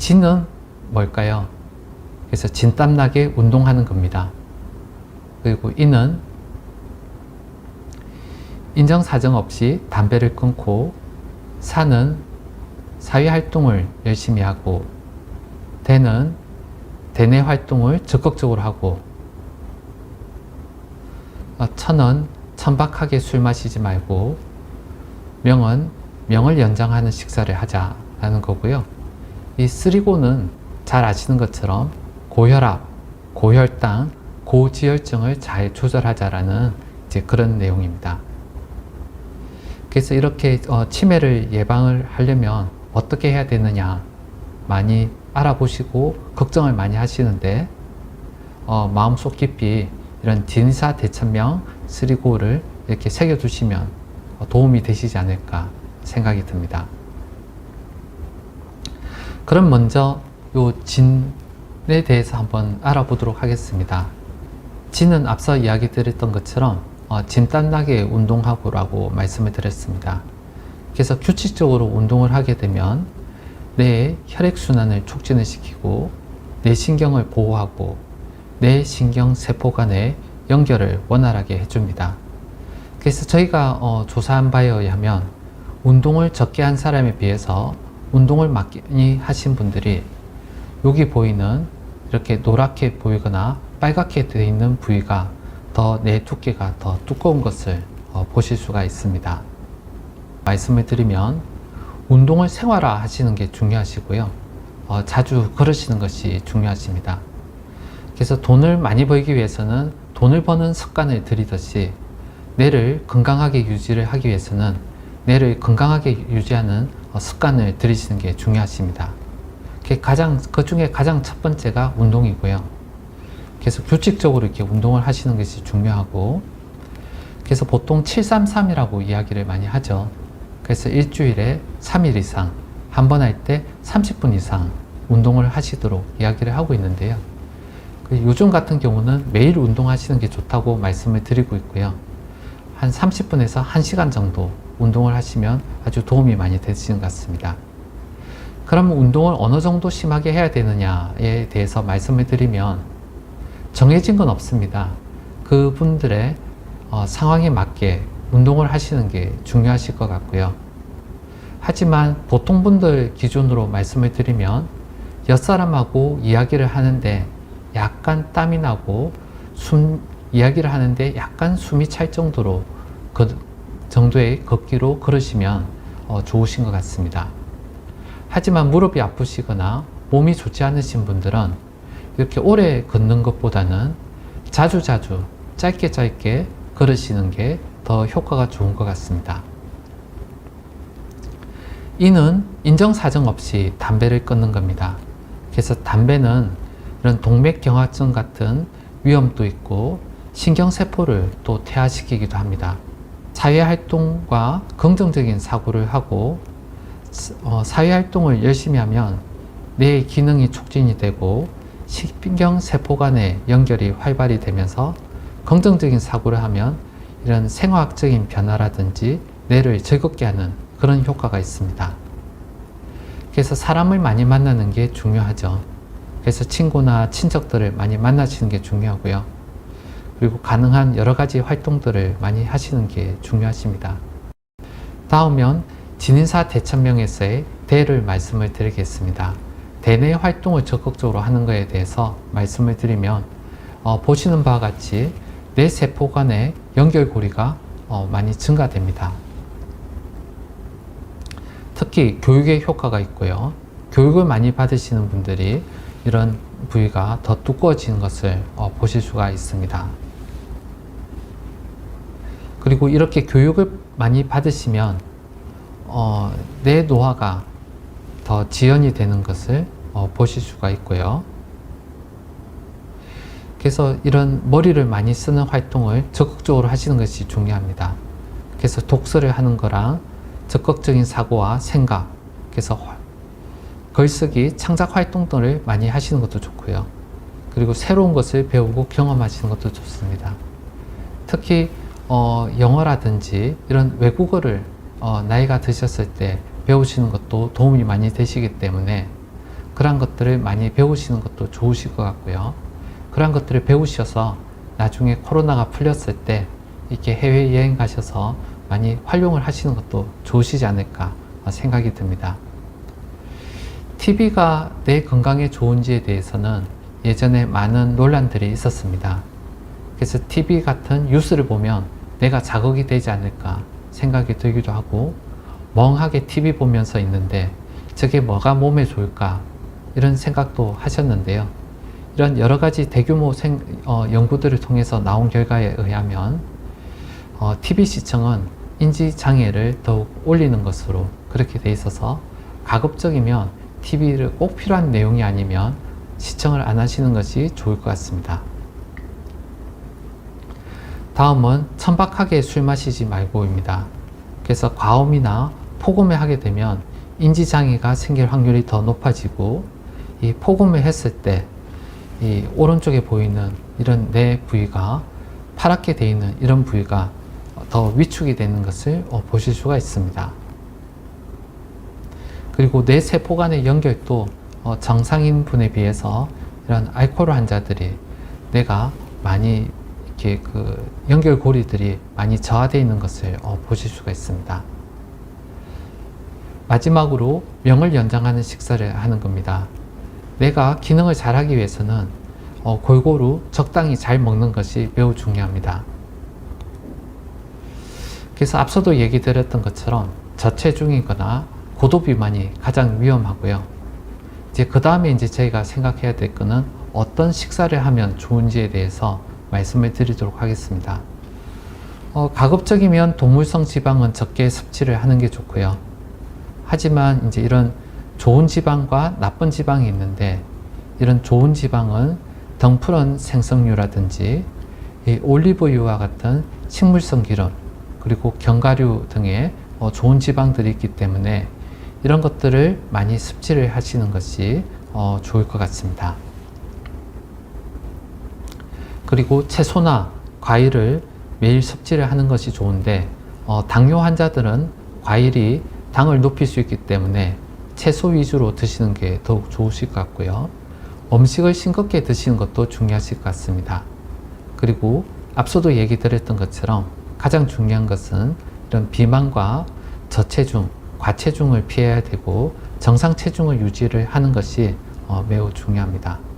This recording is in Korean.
진은 뭘까요? 그래서 진땀나게 운동하는 겁니다. 그리고 이는 인정사정 없이 담배를 끊고 사는 사회활동을 열심히 하고 대는 대내 활동을 적극적으로 하고 어, 천은 천박하게 술 마시지 말고 명은 명을 연장하는 식사를 하자라는 거고요. 이 쓰리고는 잘 아시는 것처럼 고혈압, 고혈당, 고지혈증을 잘 조절하자라는 이제 그런 내용입니다. 그래서 이렇게 어, 치매를 예방을 하려면 어떻게 해야 되느냐 많이 알아보시고 걱정을 많이 하시는데 어, 마음속 깊이 이런 진사 대천명 쓰리고를 이렇게 새겨두시면 어, 도움이 되시지 않을까 생각이 듭니다. 그럼 먼저 요 진에 대해서 한번 알아보도록 하겠습니다. 진은 앞서 이야기 드렸던 것처럼 어, 진단나게 운동하고 라고 말씀을 드렸습니다. 그래서 규칙적으로 운동을 하게 되면 뇌의 혈액순환을 촉진을 시키고 뇌 신경을 보호하고 뇌 신경 세포 간의 연결을 원활하게 해줍니다. 그래서 저희가 어, 조사한 바에 의하면 운동을 적게 한 사람에 비해서 운동을 많이 하신 분들이 여기 보이는 이렇게 노랗게 보이거나 빨갛게 되어 있는 부위가 더뇌 두께가 더 두꺼운 것을 어, 보실 수가 있습니다. 말씀을 드리면 운동을 생활화 하시는 게 중요하시고요. 어, 자주 걸으시는 것이 중요하십니다. 그래서 돈을 많이 벌기 위해서는 돈을 버는 습관을 들이듯이 뇌를 건강하게 유지를 하기 위해서는 뇌를 건강하게 유지하는 어, 습관을 들이시는 게 중요하십니다. 가장 그 중에 가장 첫 번째가 운동이고요. 그래서 규칙적으로 이렇게 운동을 하시는 것이 중요하고 그래서 보통 733이라고 이야기를 많이 하죠. 그래서 일주일에 3일 이상 한 번 할 때 30분 이상 운동을 하시도록 이야기를 하고 있는데요. 그 요즘 같은 경우는 매일 운동하시는 게 좋다고 말씀을 드리고 있고요. 한 30분에서 1시간 정도 운동을 하시면 아주 도움이 많이 되시는 것 같습니다. 그럼 운동을 어느 정도 심하게 해야 되느냐에 대해서 말씀을 드리면 정해진 건 없습니다. 그분들의 어, 상황에 맞게 운동을 하시는 게 중요하실 것 같고요. 하지만 보통 분들 기준으로 말씀을 드리면 옆사람하고 이야기를 하는데 약간 땀이 나고 숨 이야기를 하는데 약간 숨이 찰 정도로 그 정도의 걷기로 걸으시면 어, 좋으신 것 같습니다. 하지만 무릎이 아프시거나 몸이 좋지 않으신 분들은 이렇게 오래 걷는 것보다는 자주 자주 짧게 짧게 걸으시는 게 더 효과가 좋은 것 같습니다. 이는 인정사정 없이 담배를 끊는 겁니다. 그래서 담배는 이런 동맥경화증 같은 위험도 있고 신경세포를 또 퇴화시키기도 합니다. 사회활동과 긍정적인 사고를 하고 어, 사회활동을 열심히 하면 뇌의 기능이 촉진이 되고 신경세포 간의 연결이 활발히 되면서 긍정적인 사고를 하면 이런 생화학적인 변화라든지 뇌를 즐겁게 하는 그런 효과가 있습니다. 그래서 사람을 많이 만나는 게 중요하죠. 그래서 친구나 친척들을 많이 만나시는 게 중요하고요. 그리고 가능한 여러 가지 활동들을 많이 하시는 게 중요하십니다. 다음은 진인사 대천명에서의 대를 말씀을 드리겠습니다. 대내 활동을 적극적으로 하는 것에 대해서 말씀을 드리면 어, 보시는 바와 같이 뇌 세포 간의 연결고리가 어, 많이 증가됩니다. 특히 교육의 효과가 있고요. 교육을 많이 받으시는 분들이 이런 부위가 더 두꺼워지는 것을 어, 보실 수가 있습니다. 그리고 이렇게 교육을 많이 받으시면 어, 내 노화가 더 지연이 되는 것을 어, 보실 수가 있고요. 그래서 이런 머리를 많이 쓰는 활동을 적극적으로 하시는 것이 중요합니다. 그래서 독서를 하는 거랑 적극적인 사고와 생각, 그래서 글쓰기, 창작 활동들을 많이 하시는 것도 좋고요. 그리고 새로운 것을 배우고 경험하시는 것도 좋습니다. 특히 어, 영어라든지 이런 외국어를 어, 나이가 드셨을 때 배우시는 것도 도움이 많이 되시기 때문에 그런 것들을 많이 배우시는 것도 좋으실 것 같고요. 그런 것들을 배우셔서 나중에 코로나가 풀렸을 때 이렇게 해외 여행 가셔서 많이 활용을 하시는 것도 좋으시지 않을까 생각이 듭니다. TV가 내 건강에 좋은지에 대해서는 예전에 많은 논란들이 있었습니다. 그래서 TV 같은 뉴스를 보면 내가 자극이 되지 않을까 생각이 들기도 하고 멍하게 TV 보면서 있는데 저게 뭐가 몸에 좋을까 이런 생각도 하셨는데요. 이런 여러 가지 대규모 생, 어, 연구들을 통해서 나온 결과에 의하면 어, TV 시청은 인지 장애를 더욱 올리는 것으로 그렇게 돼 있어서 가급적이면 TV를 꼭 필요한 내용이 아니면 시청을 안 하시는 것이 좋을 것 같습니다. 다음은 천박하게 술 마시지 말고입니다. 그래서 과음이나 폭음을 하게 되면 인지 장애가 생길 확률이 더 높아지고 이 폭음을 했을 때 이 오른쪽에 보이는 이런 뇌 부위가 파랗게 되어 있는 이런 부위가 더 위축이 되는 것을 어, 보실 수가 있습니다. 그리고 뇌 세포 간의 연결도 어, 정상인 분에 비해서 이런 알코올 환자들이 뇌가 많이 이렇게 그 연결고리들이 많이 저하되어 있는 것을 어, 보실 수가 있습니다. 마지막으로 명을 연장하는 식사를 하는 겁니다. 내가 기능을 잘하기 위해서는 어, 골고루 적당히 잘 먹는 것이 매우 중요합니다. 그래서 앞서도 얘기 드렸던 것처럼 저체중이거나 고도 비만이 가장 위험하고요. 이제 그 다음에 이제 저희가 생각해야 될 거는 어떤 식사를 하면 좋은지에 대해서 말씀을 드리도록 하겠습니다. 어, 가급적이면 동물성 지방은 적게 섭취를 하는 게 좋고요. 하지만 이제 이런 좋은 지방과 나쁜 지방이 있는데 이런 좋은 지방은 덩푸른 생성류라든지 올리브유와 같은 식물성 기름 그리고 견과류 등의 어, 좋은 지방들이 있기 때문에 이런 것들을 많이 섭취를 하시는 것이 어, 좋을 것 같습니다. 그리고 채소나 과일을 매일 섭취를 하는 것이 좋은데 어, 당뇨 환자들은 과일이 당을 높일 수 있기 때문에 채소 위주로 드시는 게 더욱 좋으실 것 같고요. 음식을 싱겁게 드시는 것도 중요하실 것 같습니다. 그리고 앞서도 얘기 드렸던 것처럼 가장 중요한 것은 이런 비만과 저체중, 과체중을 피해야 되고 정상 체중을 유지를 하는 것이 어, 매우 중요합니다.